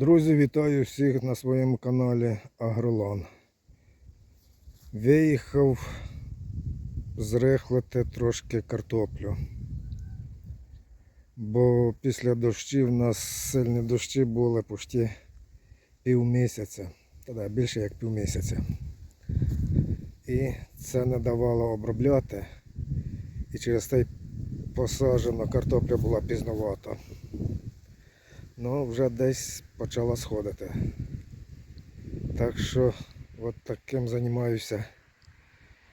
Вітаю всіх на своєму каналі Агролан. Виїхав зрихлити трошки картоплю. Бо після дощів у нас сильні дощі були почти півмісяця. Та більше як півмісяця. І це не давало обробляти. І через те посаджена картопля була пізновата. Ну, вже десь почала сходити. Так що от таким займаюся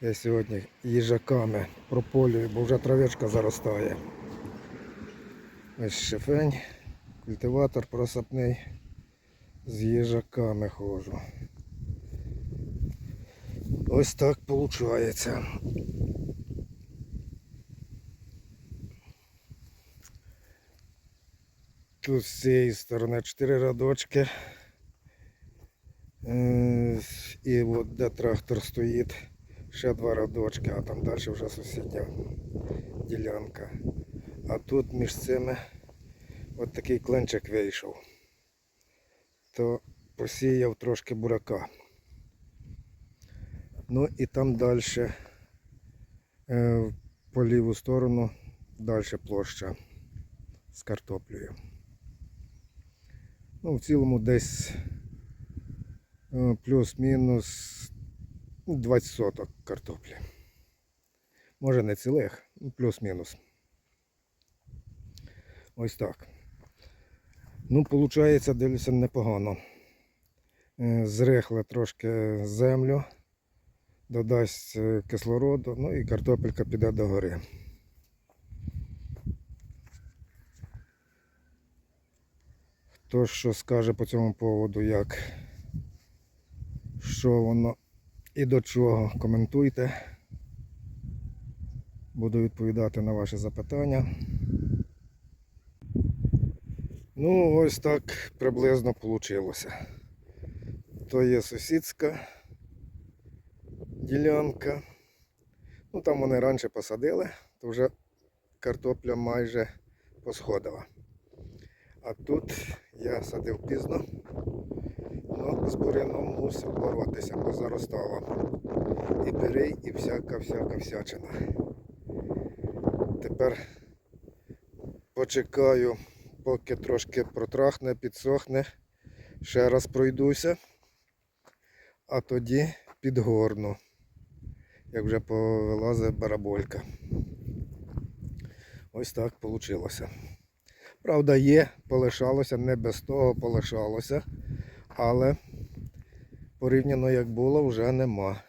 я сьогодні їжаками прополюю, бо вже травичка заростає. Ось шифень, культиватор просапний, з їжаками ходжу. Ось так виходить. Тут з цієї сторони 4 рядочки. Е, І от де трактор стоїть, ще два рядочки, а там далі вже сусідня ділянка. А тут між цими от такий клинчик вийшов. То посіяв трошки бурака. Ну і там далі е, по ліву сторону далі площа з картоплею. Ну, в цілому десь е, плюс-мінус 20 соток картоплі. Може не цілих, ну, плюс-мінус. Ось так. Ну, виходить, дивлюся непогано. Е, трошки землю, додасть е, кислороду, ну і картопелька піде догори. Хто що скаже по цьому поводу, як що воно і до чого, коментуйте. Буду відповідати на ваші запитання. Ну, ось так приблизно вийшло. То є сусідська ділянка. Ну там вони раніше посадили, то вже картопля майже посходила. А тут я садив пізно, але з буряном мусив боротися, бо заростало. І берей, і всяка-всяка всячина. Тепер почекаю, поки трошки протрахне, підсохне. Ще раз пройдуся, а тоді підгорну, як вже повилазить бараболька. Ось так вийшло. Правда, є, полишалося, не без того полишалося, але порівняно як було, вже нема.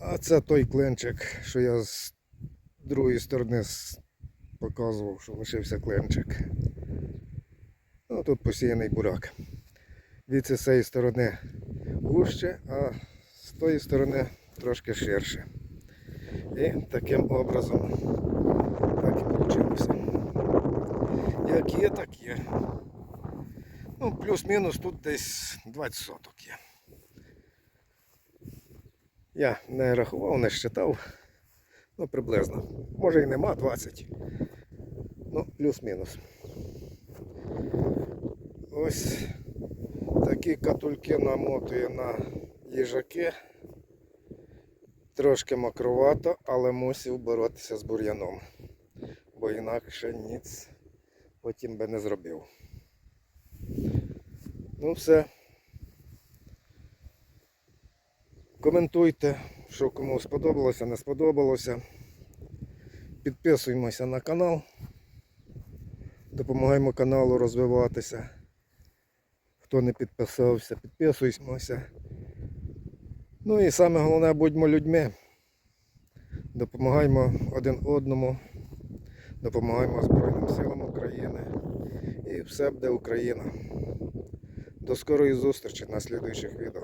А це той клинчик, що я з другої сторони показував, що лишився клинчик. Ну, тут посіяний буряк. Від цієї сторони вужче, а з тої сторони трошки ширше. І таким образом так і вийшло. Як є, так є. Ну, плюс-мінус тут десь 20 соток є. Я не рахував, не считав. Ну, приблизно. Може і нема 20. Ну, плюс-мінус. Ось такі катульки намотує на їжаки. Трошки макровато, але мусив боротися з бур'яном. Бо інакше ніц потім би не зробив. Ну все. Коментуйте, що кому сподобалося, не сподобалося. Підписуємося на канал. Допомагаємо каналу розвиватися. Хто не підписався, підписуємося. Ну і саме головне, будьмо людьми. Допомагаємо один одному, допомагаємо Збройним силам України. І все буде Україна. До скорої зустрічі на слідуючих відео.